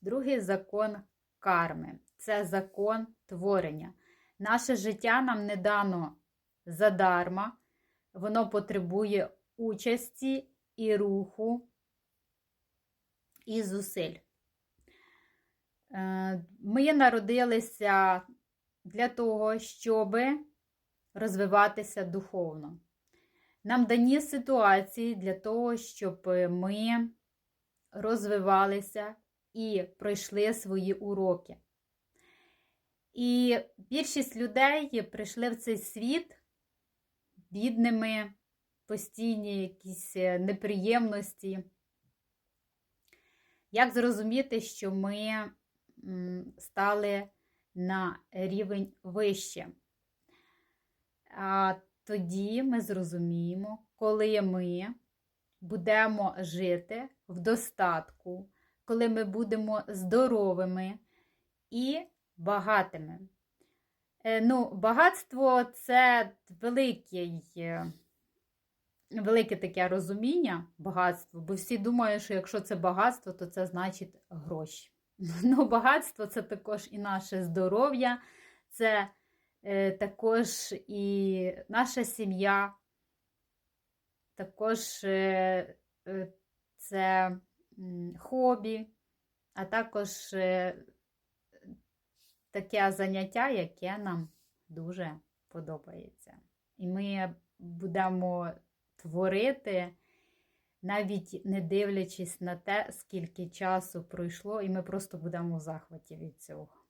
Другий закон карми це закон творення. Наше життя нам не дано задарма, воно потребує участі і руху, і зусиль. Е, Ми народилися для того, щоб розвиватися духовно. Нам дані ситуації для того, щоб ми розвивалися і пройшли свої уроки. І більшість людей прийшли в цей світ бідними, постійні якісь е, неприємності. Як зрозуміти, що ми стали на рівень вище? А тоді ми зрозуміємо, коли ми будемо жити в достатку, коли ми будемо здоровими і багатими. Е, Ну, багатство це великий, е, велике таке розуміння багатство, бо всі думають, що якщо це багатство, то це значить гроші. Ну, багатство це також і наше здоров'я, це е, також і наша сім'я, також е, це хобі, а також е, таке заняття, яке нам дуже подобається. І ми будемо творити, навіть не дивлячись на те, скільки часу пройшло, і ми просто будемо в захваті від цього.